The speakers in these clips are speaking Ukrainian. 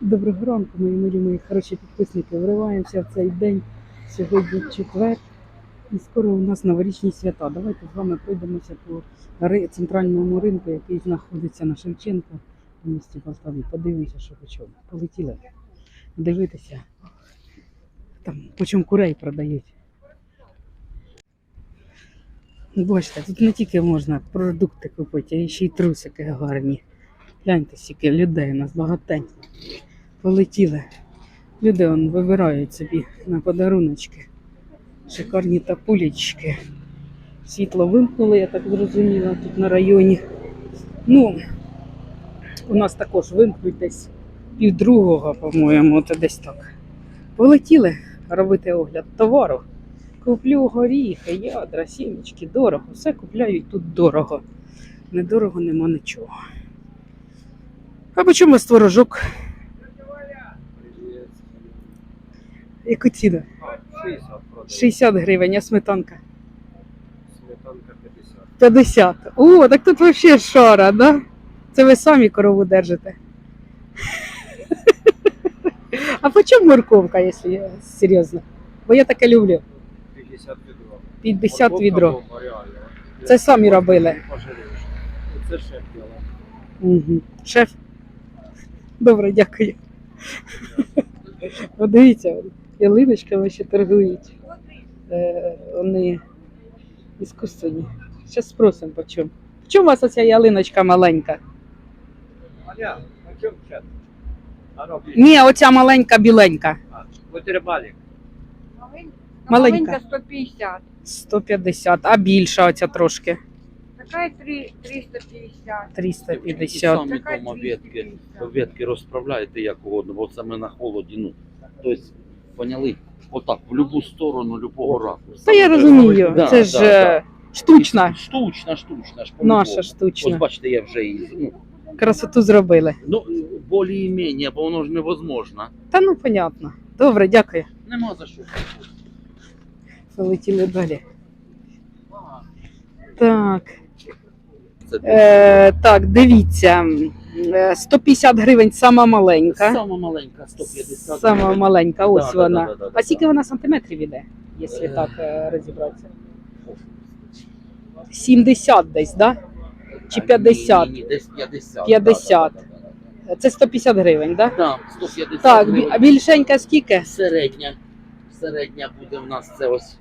Доброго ранку, мої милі, мої хороші підписники. Вриваємося в цей день. Сьогодні четвер. І скоро у нас новорічні свята. Давайте з вами пройдемося по центральному ринку, який знаходиться на Шевченка в місті Полтаві. Подивимося, що по. Полетіли дивитися. Там по курей продають. Бачите, тут не тільки можна продукти купити, а ще й трусики гарні. Гляньте, скільки людей у нас багатенько. Полетіли. Люди он вибирають собі на подаруночки. Шикарні тапулечки. Світло вимкнули, я так зрозуміла, тут на районі. Ну, у нас також вимкнуть десь півдругого, по-моєму, то десь так. Полетіли робити огляд товару. Куплю горіхи, ядра, сімечки, дорого. Все купляють тут дорого. Недорого нема нічого. А по чому творожок? Яку ціну? 60 60 гривень, а сметанка. Сметанка 50. 50. О, так тут взагалі шара, да? Це ви самі корову держите. А по чому морковка, якщо я серйозно? Бо я таке люблю. 50 відро. 50 відро. Це самі робили. Це шеф діла. Угу. Шеф. Добре, дякую. Подивіться, ялиночками ще торгують. Е, вони іскусственні. Зараз спросимо по чому. В чому у вас оця ялиночка маленька? Аля, а чому чат? Ні, оця маленька біленька. Бутербалік. Маленька. Маленька 150. 150, а більша оця трошки. Такая три- 350. 350. Самі дома ветки, ветки розправляєте як угодно, бо ми на холоді. Ну, тобто, поняли? Отак, в будь-яку сторону, любого ракурсу. Та я розумію, Да, це ж да, да. е, штучна, Штучна, штучна. ж наша по-любому. штучна. Ось бачите, я вже її. Ну, Красоту зробили. ну більш-менш, бо воно ж невозможно. Та ну понятно. Добре, дякую. Нема за що. Полетіли далі. Так. Це Е, так, дивіться. Е, 150 гривень сама маленька. сама маленька, 150. Сама гривень. маленька, ось Да, да, вона. да, да, да, а скільки да. вона сантиметрів іде, якщо Е. так е, розібратися? 70 десь, да? Чи А, 50? Ні, ні, десь 50. 50. Да, да, да, да, Це 150 гривень, да? да. Так, 150 Так, бі- гривень. а більшенька скільки? Середня. Середня буде в нас це ось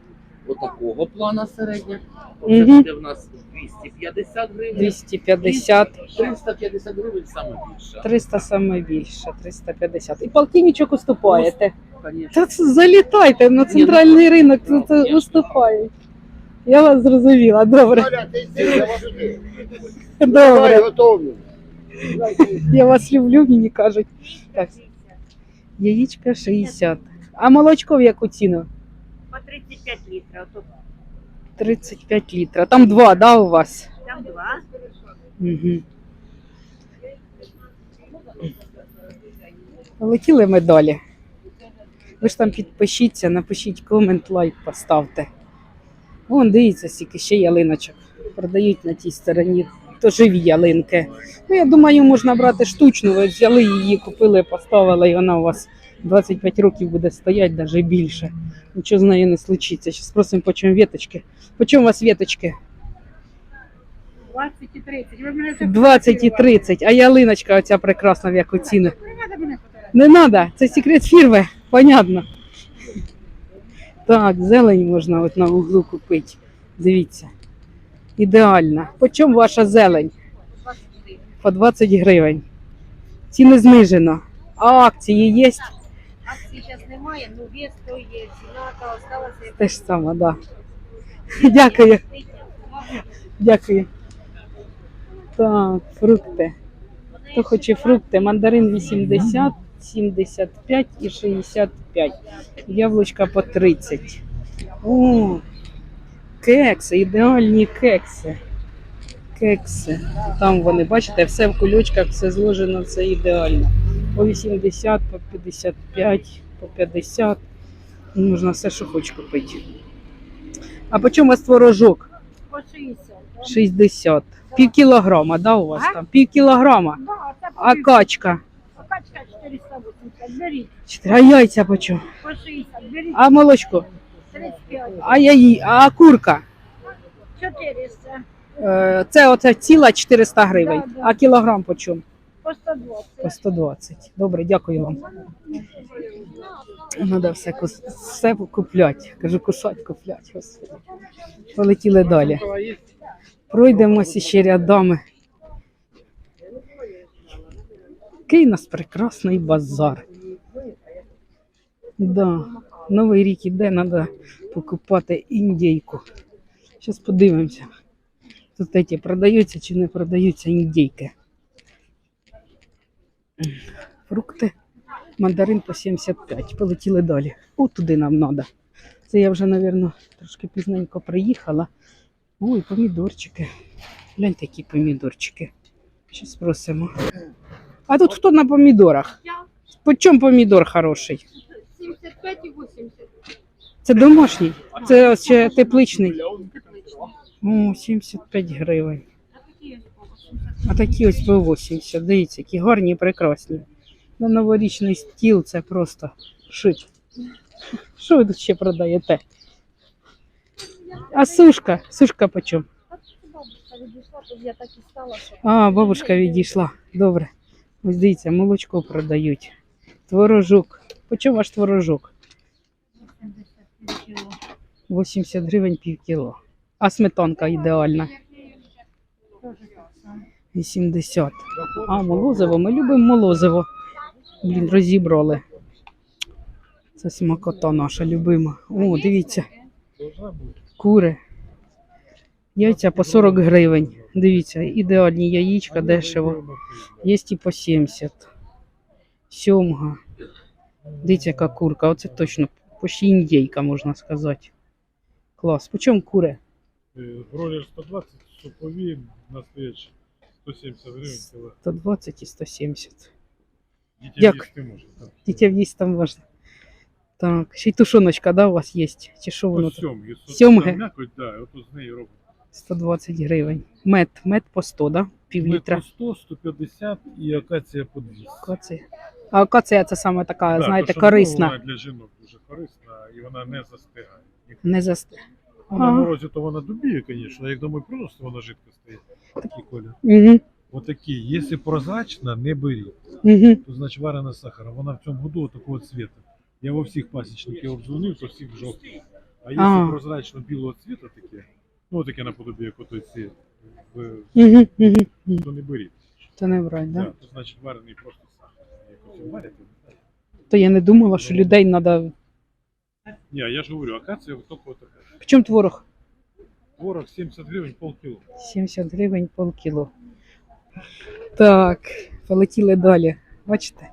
отакого плана середня. Оце Мгм. буде в нас 250 гривень. 250, 350 гривень саме більше. 300 саме більше, 350. І полтинничок уступаєте. Конечно. Та це залітайте на центральний ринок, ну, тут я уступають. Я вас зрозуміла, добре, добре. Я вас люблю, мені кажуть. Так. Яєчка 60. А молочко в яку ціну? По 35 литров. Тут 35 літра. Там два, да, у вас? там два. Угу. Летіли ми далі. Ви ж там підпишіться, напишіть комент, лайк поставте. Вон, дивіться, скільки ще ялиночок. Продають на тій стороні. То живі ялинки. Ну, я думаю, можна брати штучну. Ви взяли її, купили, поставили, і вона у вас 25 років буде стояти, навіть більше. Нічого з нею не случиться. Зараз спросимо, по чому віточки. По чому у вас віточки? 20 і 30. Ви мене 20 і 30, а ялиночка оця прекрасна в яку ціну. Не треба мене фотографувати. Не треба, це секрет фірми, понятно. Так, зелень можна от на углу купити. Дивіться. Ідеальна. По чому ваша зелень? По 20 гривень. Ціни знижено. А акції є? Акції зараз немає, ну вес то є. Ціна то осталася. Те ж саме, так. Да. Дякую, дякую. Так, фрукти. Хто хоче фрукти? Мандарин 80, 75 і 65. Яблучка по 30. О, кекси, ідеальні кекси. Кекси. Там вони, бачите, все в кульочках, все зложено, все ідеально. По 80, по 55, по 50. Можна все, що хоч купити. А по чому у вас творожок? По 60. 60. Пів кілограма, да, у вас А? там? Пів кілограма. Да, це А качка? Поки качка 480, беріть. Чотири. А яйця по чому? По 60, беріть А молочко? 35. А яї, а курка? 400, Е, Це оце ціла 400 гривень. Да, да. А кілограм по чому? По 120. По 120. Добре, дякую вам. Треба все, все купляти. Кажу, кусать, купляти. Господи. Полетіли далі. Пройдемося ще рядами. Який у нас прекрасний базар. Да. Новий рік іде, треба покупати індійку. Зараз подивимося. Тут ці продаються чи не продаються індійки. Фрукти. Мандарин по 75. Полетіли далі. О, туди нам треба. Це я вже, мабуть, трошки пізненько приїхала. Ой, помідорчики. Гляньте, які помідорчики. Щас спросимо. А тут хто на помідорах? Я. По чому помідор хороший? 75 і 80. Це домашній, це ще тепличний. О, 75 гривень. А такі ось по 80. Дивіться, які гарні і прекрасні. На новорічний стіл це просто шик. Що ви тут ще продаєте? А сушка? Сушка по? Бабушка відійшла, то я так і стала, А, бабушка відійшла. Добре. Ось дивіться, молочко продають. Творожок. По ваш творожок? 80 гривень пів кіло. А сметанка ідеальна. Теж так само. 80. А, молозиво. Ми любимо молозиво. Блін, розібрали. Це смакота наша любима. О, дивіться. Кури. Яйця по 40 гривень. Дивіться, ідеальні яєчка, дешево. Є і по 70. Сьомга. Дивіться, яка курка. Оце точно почти індійка, можна сказати. Клас. По чому кури? Е, Бройлер 120, супові настоячі 170 гривень кіло. 120 і 170. Дітям Як? їсти можна. так. Дітям їсть там можна. Так, ще й тушоночка, да, у вас є? Чи що воно там? сьомги. Сьомги? М'якоть, да, ото з неї робимо. 120 гривень. Мед, мед по 100, да? Пів літра. по 100, 150 і акація по 200. Акація. А акація це саме така, Да, знаєте, то, що корисна. Вона для жінок дуже корисна і вона не застигає. Не заст... Ну, на Ага. морозі то вона дубіє, звісно, як домой просто вона жидко стає. Такий колір. Угу, Отакі. Якщо прозрачна, не беріть. угу. то значить варена з сахаром. Вона в цьому году такого цвіта. Я во всіх пасічників обдзвонив, то всіх жовтих. А якщо А. прозрачно білого цвіта таке, ну таке наподобі, як отой цвіт, в- Угу, угу. то не беріть. То не брать, Да? да? то значить варений просто сахар. Якось його варять. То я не думала, що людей треба. Ні, я ж говорю, акація тільки така. В чому творог? Творог 70 гривень, полкіло. 70 гривень полкіло. Так, полетіли далі. Бачите?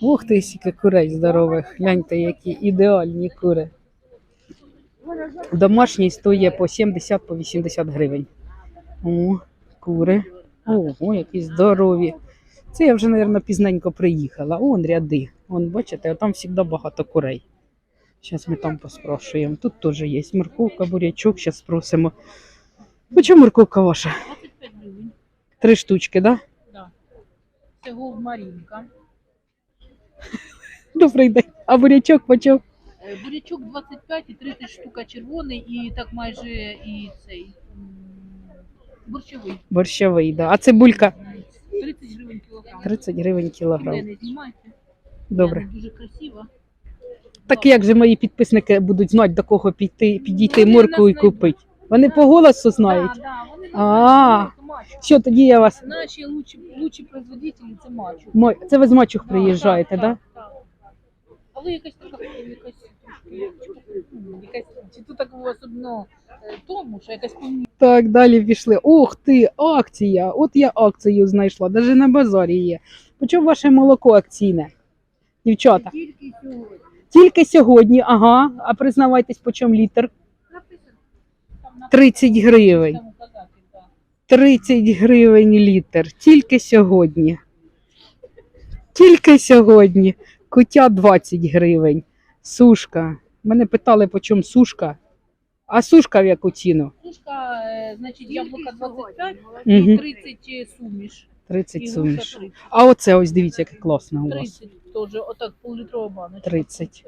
Ух ти, скільки курей здорових. Гляньте, які ідеальні кури. Домашній стоїть по 70 по 80 гривень. О, кури. Ого, які здорові. Це я вже, мабуть, пізненько приїхала. Вон ряди. Вон, бачите, там завжди багато курей. Зараз ми там поспрашуємо. Тут теж є морковка, бурячок, зараз спросимо. По чому морковка ваша? 25 гривень. Три штучки, так? Да? Да. Це голмарінка. Добрий день. А бурячок по? Е, Бурячок 25 і 30 штука червоний і так майже і цей борщовий. Борщовий, да. А цибулька 30 гривень кілограм. 30 гривень кілограм. не знімайте. Добре. Дуже красиво. Так як же мої підписники будуть знати, до кого піти, підійти Вони морку і купити? Вони по голосу знають. Да, да, вони А. знають, що. Що тоді я вас. Наші лучші, лучші производителі це мачу. Мой... Це ви з мачух приїжджаєте, так? Да? так, так. Але якась така якась трошки, ну, якась чи то такого особливо е, тому, що якась повні Так, далі пішли. Ух ти, акція! От я акцію знайшла, навіть на базарі є. По чому ваше молоко акційне? Дівчата. Тільки сьогодні. Тільки сьогодні, ага. А признавайтесь, по чому літр? написано. Там на 30 гривень. там 30 гривень літр. Тільки сьогодні. Тільки сьогодні. Кутя 20 гривень. Сушка. Мене питали, по чому сушка. А сушка в яку ціну? Сушка, е, значить, яблука 25 Мгм. і 30 суміш. 30 суміш. А оце ось дивіться, яке класне у вас. 30 теж, отак пол-літрова баночка. 30.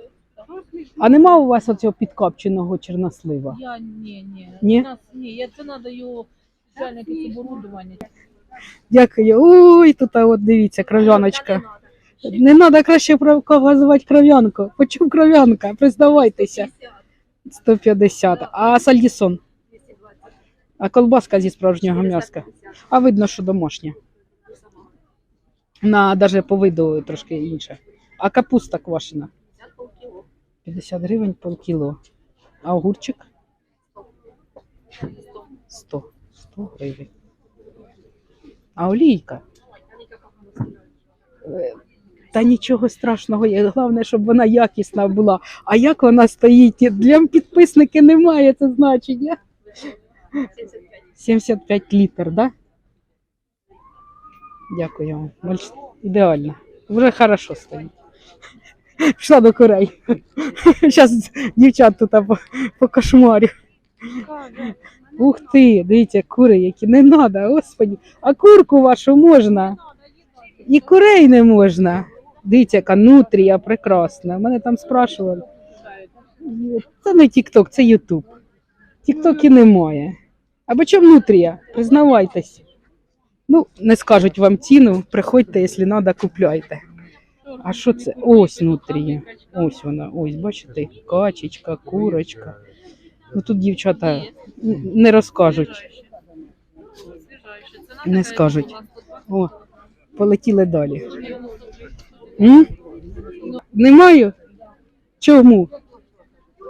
А нема у вас оцього підкопченого чорнослива? Я ні, ні. Ні? У нас, ні, я це надаю спеціальне якесь оборудування. Дякую. Ой, тут а от дивіться, кров'яночка. Не треба краще показувати кров'янку. Почув кров'янка, признавайтеся. 150. А сальдісон? А колбаска зі справжнього м'яска? А видно, що домашня. На навіть по виду трошки інше. А капуста квашена? 50 гривень полкіло. А огурчик? 100. 100 гривень. А олійка? Е, Та нічого страшного, є. головне, щоб вона якісна була. А як вона стоїть? Для підписники немає це значення. 75 літр, да? Дякую вам. Більш- Ідеально. Вже хорошо стоїть. Пішла до курей. Зараз дівчат тут по, кошмарю. Ух ти, дивіться, кури, які не треба, господі. А курку вашу можна. І курей не можна. Дивіться, яка нутрія прекрасна. Мене там спрашували. Це не Тік-Ток, це Ютуб. Тік-Токі немає. Або чому нутрія? Признавайтесь. Ну, не скажуть вам ціну, приходьте, якщо треба, купляйте. А що це? Ось нутрія. Ось вона, ось, бачите, качечка, курочка. Ну тут дівчата не розкажуть. Не скажуть. О, полетіли далі. М? Не Чому?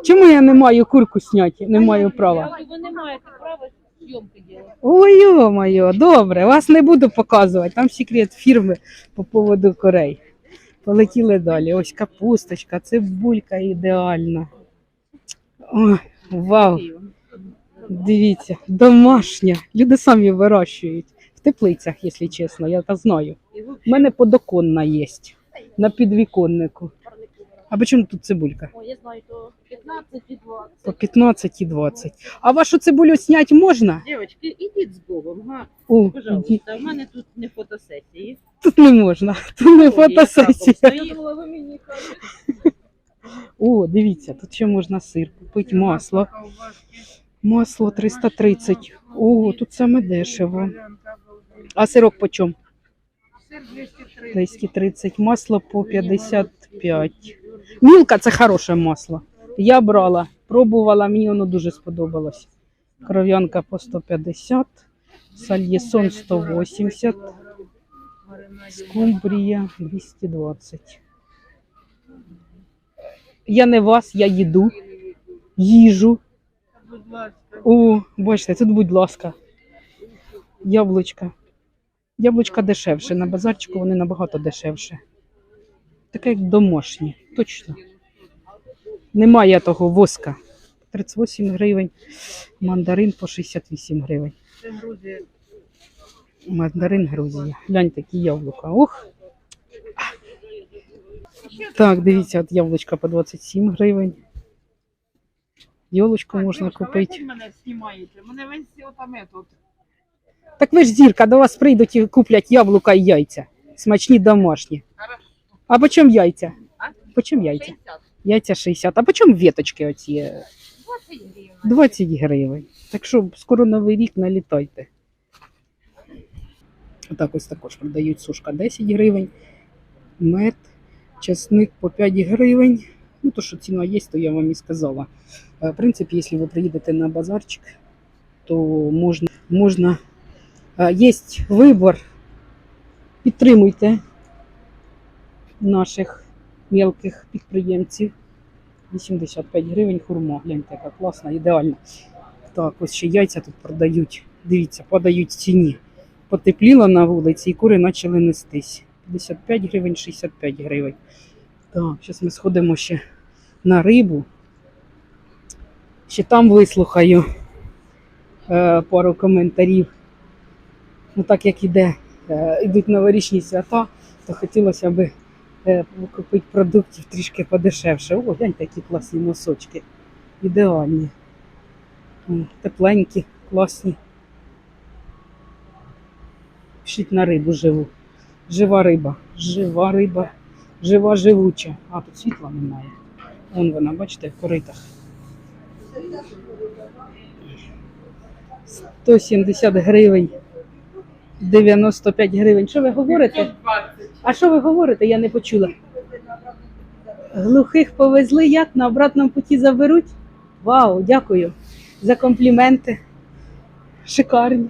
Чому я не маю курку зняти? Не маю права. Ви не маєте права зйомки робити. Ой, йо-моє, добре, вас не буду показувати. Там секрет фірми по поводу корей. Полетіли далі. Ось капусточка, цибулька ідеальна. Ой, вау. Дивіться, домашня. Люди самі вирощують. В теплицях, якщо чесно, я так знаю. У мене подоконна є на підвіконнику. А по чому тут цибулька? О, я знаю, то 15 і 20. По 15 і 20. А вашу цибулю зняти можна? Дівчатки, ідіть з Богом, га? О, іди. Пожалуйста, в мене тут не фотосесії. Тут не можна. Тут не фотосесія. Стоїть. О, дивіться, тут ще можна сир купити, масло. Масло 330. О, тут саме дешево. А сирок по чому? 230. Масло по 55. Мілка це хороше масло. Я брала, пробувала, мені воно дуже сподобалось. Кров'янка по 150, сальєсон 180, скумбрія 220. Я не вас, я їду. Їжу. О, бачите, тут, будь ласка. Яблучка. Яблучка дешевше. На базарчику вони набагато дешевше. Таке, як домашні, точно. Немає того воска. 38 гривень. Мандарин по 68 гривень. Мандарин Грузія. Глянь, такі яблука. Ох. Так, дивіться, от яблучка по 27 гривень. Йолочку можна купити. Так ви ж зірка, до вас прийдуть і куплять яблука і яйця. Смачні домашні. А по чому яйця? По чому яйця? Яйця 60. А по чому веточки оці? 20 гривень. 20 гривень. Так що скоро новий рік налітайте. Так ось також продають сушка 10 гривень, мед, чесник по 5 гривень. Ну, то, що ціна є, то я вам і сказала. В принципі, якщо ви приїдете на базарчик, то можна, можна є вибір. Підтримуйте наших мелких підприємців. 85 гривень хурма. Гляньте, яка класна, ідеальна. Так, ось ще яйця тут продають. Дивіться, подають ціні. Потепліло на вулиці і кури почали нестись. 55 гривень, 65 гривень. Так, зараз ми сходимо ще на рибу. Ще там вислухаю е, пару коментарів. Ну, так як іде, е, ідуть новорічні свята, то хотілося б е, купити продуктів трішки подешевше. О, гляньте, які класні носочки. Ідеальні. Тепленькі, класні. Пишіть на рибу живу. Жива риба, жива риба, жива живуча. А тут світла немає. Вон вона, бачите, в коритах. 170 гривень. 95 гривень. Що ви говорите? А що ви говорите? Я не почула. Глухих повезли як на обратному путі заберуть? Вау, дякую за компліменти. Шикарні.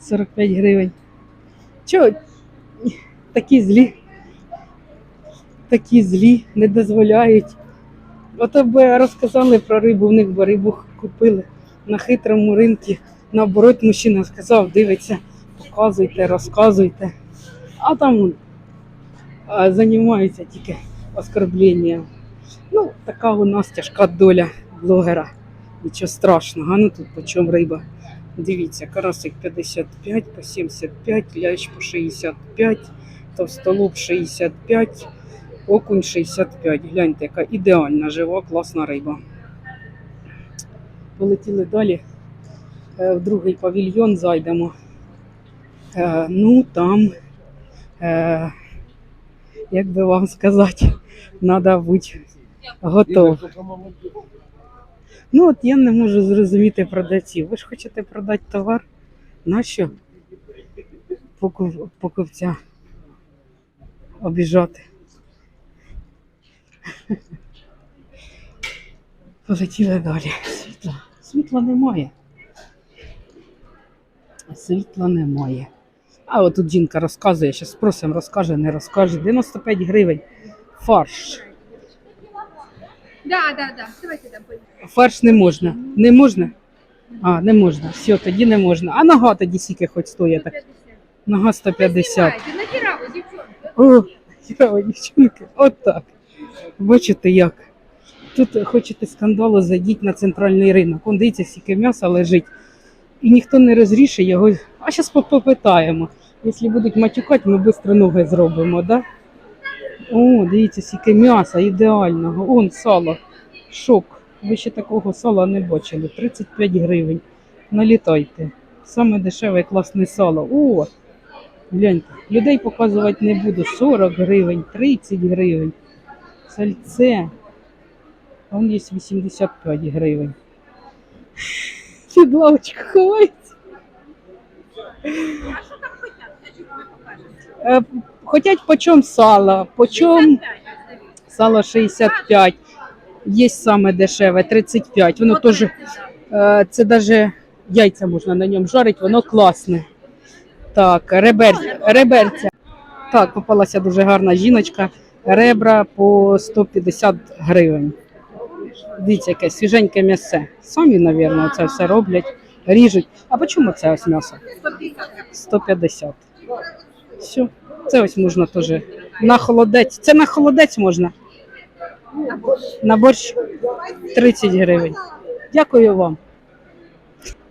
45 гривень. Чого такі злі? Такі злі, не дозволяють. Ото б розказали про рибу, в них би рибу купили на хитрому ринку. Наоборот, мужчина сказав, дивиться, показуйте, розказуйте. А там а, займаються тільки оскорбленням. Ну, така у нас тяжка доля блогера. Нічого страшного. Ну тут по чому риба. Дивіться, карасик 55 по 75, лящ по 65, товстолоб 65, окунь 65. Гляньте, яка ідеальна, жива, класна риба. Полетіли далі. Е, В другий павільйон зайдемо. Е, Ну, там, е, як би вам сказати, треба бути готовим. Ну, от я не можу зрозуміти продавців. Ви ж хочете продати товар? Нащо покуп- покупця обіжати? Полетіли далі. Світла. Світла немає. Світла немає. А от тут жінка розказує, зараз спросимо, розкаже, не розкаже. 95 гривень. Фарш. Да, да, да. Давайте там поїдемо. Фарш не можна. Не можна? А, не можна. Все, тоді не можна. А нога тоді скільки хоч стоїть так. Нога 150. Знімайте, дівчонки. О, ява дівчинки, от так. Бачите як? Тут хочете скандалу, зайдіть на центральний ринок. Он дивіться, скільки м'яса лежить. І ніхто не розрішить його. А зараз попитаємо. Якщо будуть матюкати, ми швидко ноги зробимо, да? О, дивіться, скільки м'яса ідеального. Он сало. Шок. Ви ще такого сала не бачили. 35 гривень. Налітайте. Саме дешеве класне сало. О! Гляньте, людей показувати не буду. 40 гривень, 30 гривень. Сальце. Вон є 85 гривень. Під ховається. Е, Хотять почем сало, почем сало 65. Є саме дешеве, 35. Воно теж, е, це навіть яйця можна на ньому жарити, воно класне. Так, ребер, реберця. Так, попалася дуже гарна жіночка. Ребра по 150 гривень. Дивіться, яке свіженьке м'ясе. Самі, мабуть, це все роблять, ріжуть. А по чому це ось м'ясо? 150. Все. Це ось можна теж на холодець. Це на холодець можна. На борщ 30 гривень. Дякую вам.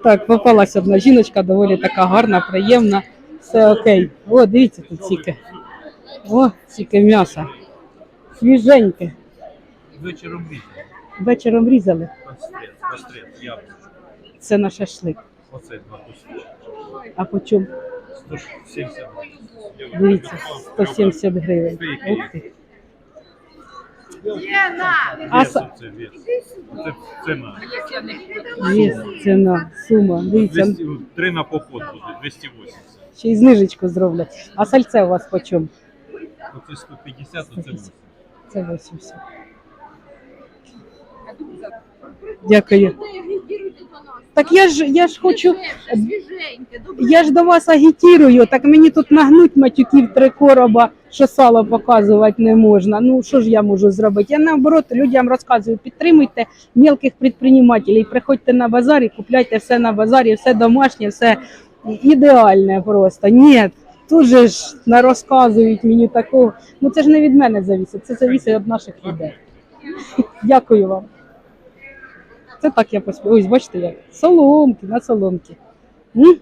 Так, попалася одна жіночка, доволі така гарна, приємна. Все окей. О, дивіться тут стільки. О, стільки м'яса. Свіженьке. Вечором різали. Вечором різали. Постріл, постріл, яблучко. Це на шашлик. Оце два куски. А по чому? 170 Дивіться, 170 гривень. Ух ти. А вес. Це ціна. є ціна, сума. Дивіться, 200, три на поход буде, 280. ще й знижечку зроблять. А сальце у вас по чому? Оце 150, оце 80. Це 80. Дякую. Так я ж я ж хочу. Я ж до вас агітірую, так мені тут нагнуть матюків три короба, що сало показувати не можна. Ну що ж я можу зробити? Я наоборот людям розказую, підтримуйте мелких підприємців, приходьте на базар і купляйте все на базарі, все домашнє, все ідеальне просто. Ні, тут же ж не розказують мені такого. Ну це ж не від мене завісить, це завісить від наших людей. Дякую вам. Це так я поспів. Ось бачите, як соломки на соломки. М?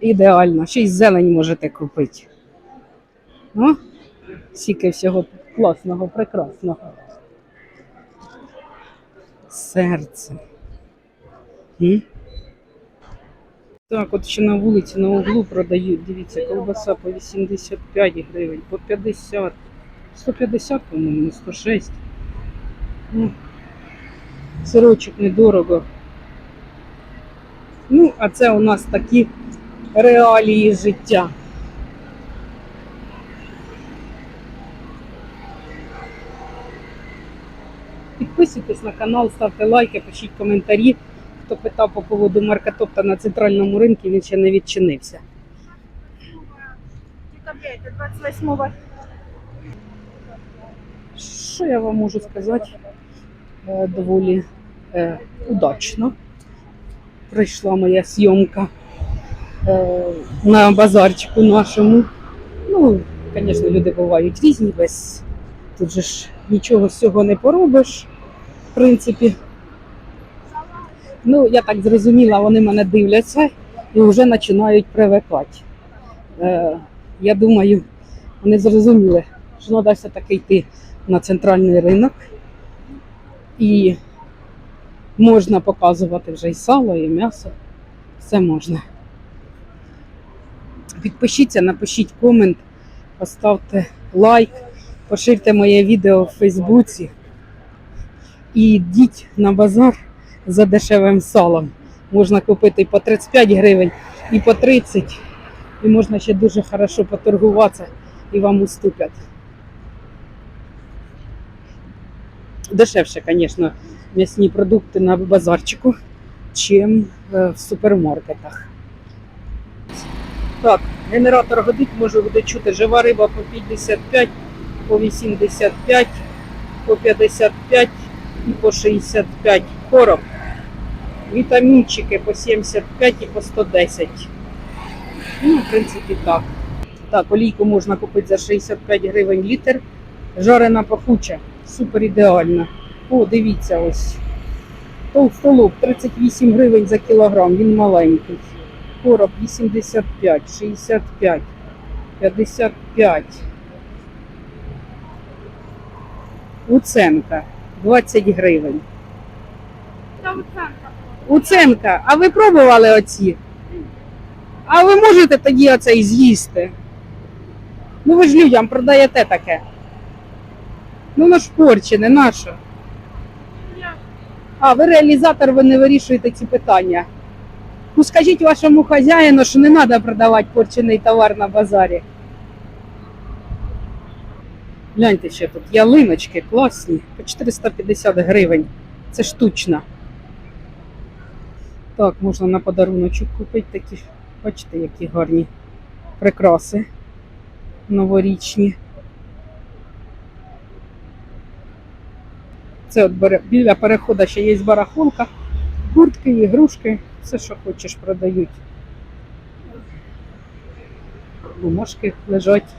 Ідеально. Ще й зелень можете купити. О, скільки всього класного, прекрасного. Серце. М? Так, от ще на вулиці на углу продають, дивіться, колбаса по 85 гривень, по 50, 150, по-моєму, 106. Ну, сирочок недорого. Ну, а це у нас такі реалії життя. Підписуйтесь на канал, ставте лайки, пишіть коментарі. Хто питав по поводу маркетопта на центральному ринку, він ще не відчинився. Декабря, это 28 Що я вам можу сказати? Е, Доволі е, удачно пройшла моя зйомка е, на базарчику нашому. Ну, звісно, люди бувають різні, без тут же ж нічого з цього не поробиш, в принципі. Ну, я так зрозуміла, вони мене дивляться і вже починають привикати. Е, я думаю, вони зрозуміли, що треба все-таки йти на центральний ринок. І можна показувати вже і сало, і м'ясо. Все можна. Підпишіться, напишіть комент, поставте лайк, поширте моє відео в Фейсбуці. І йдіть на базар за дешевим салом. Можна купити і по 35 гривень, і по 30. І можна ще дуже хорошо поторгуватися і вам уступлять. Дешевше, звісно, м'ясні продукти на базарчику, чим е, в супермаркетах. Так, генератор годить, може буде чути жива риба по 55, по 85, по 55 і по 65 короб. Вітамінчики по 75 і по 110. Ну, в принципі, так. Так, олійку можна купити за 65 гривень літр. Жарена пахуча, супер ідеальна. О, дивіться ось. Товстолоб 38 гривень за кілограм, він маленький. Короб 85, 65, 55. Уценка 20 гривень. Уценка, а ви пробували оці? А ви можете тоді оцей з'їсти? Ну ви ж людям продаєте таке. Ну воно ж порчене, наше. А, ви реалізатор, ви не вирішуєте ці питання. Ну скажіть вашому хазяїну, що не треба продавати порчений товар на базарі. Гляньте ще тут ялиночки класні, по 450 гривень. Це штучна. Так, можна на подаруночок купити такі. Бачите, які гарні прикраси новорічні. Це от біля переходу ще є барахолка, куртки, ігрушки, все, що хочеш, продають. Бумажки лежать.